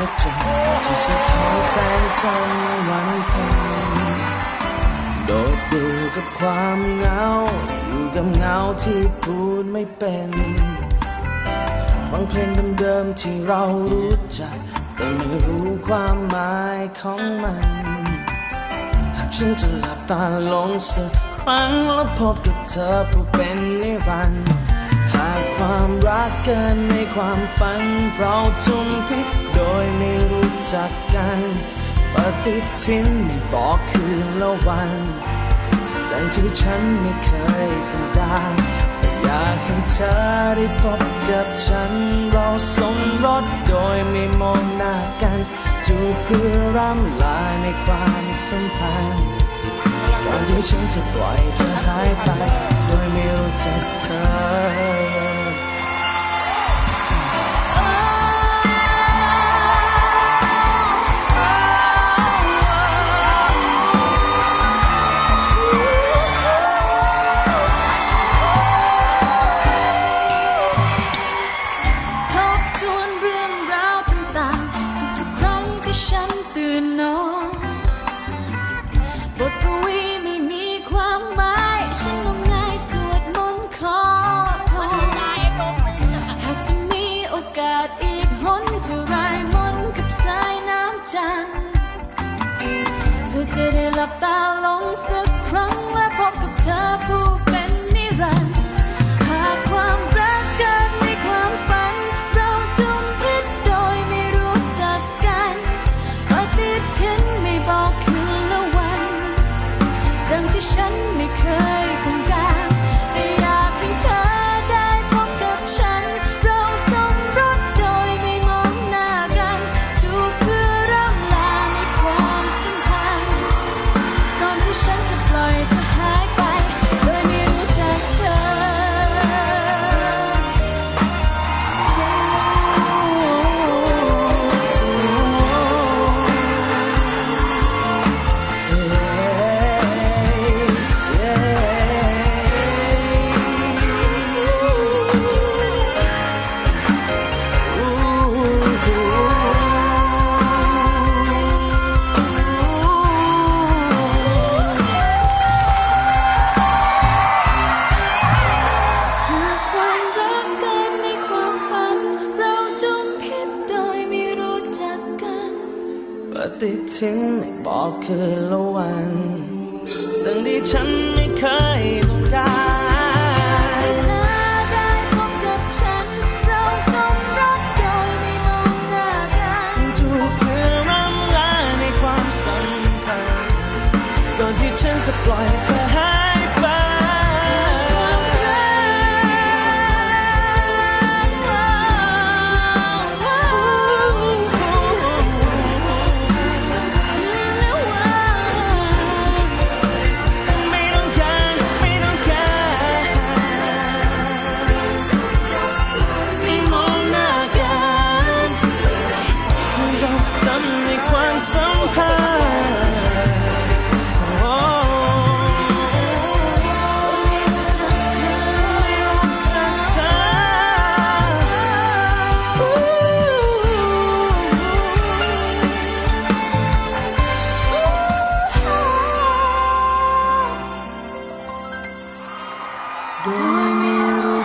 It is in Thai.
ระจกที่สะท้อนแสงจันทร์วันเพ็ญโดดดูกับความเหงา อยู่กับเงาที่พูดไม่เป็นฟังเพลงเดิมๆที่เรารู้จัก แต่ไม่รู้ความหมายของมัน หากฉันจะหลับตาลงสักครั้งแล้วพบกับเธอผู้เป็นนิรันดร์หากความรักเกินในความฝันเราทุ่มพิษ จักกัน ปฏิทินไม่บอกคืนและวัน ดังที่ฉันไม่เคยต้องการแต่อยากให้เธอได้พบกับฉัน เราสมรสโดยไม่มองหน้ากันจูบเพื่อร่ำลาในความสัมพันธ์ก่อนที่ฉันจะปล่อยเธอหายไป โดยไม่รู้จักเธอ ลับตาลงสักครั้งและพบกับเธอผู้เป็นนิรันดร์หากความรักเกิดในความฝัน เราจุมพิษโดยไม่รู้จักกันปฏิทินไม่บอกคืนและวัน ดังที่ฉันไม่เคยต้อง ปฏิทินไม่บอกคืนละวันดังที่ฉันไม่เคยต้องการเธอได้พบกับฉัน เราสมรสโดยไม่มองหน้ากันจูบเพื่อร่ำลาในความสัมพันธ์ก่อนที่ฉันจะปล่อยเธอหาย Дуй мир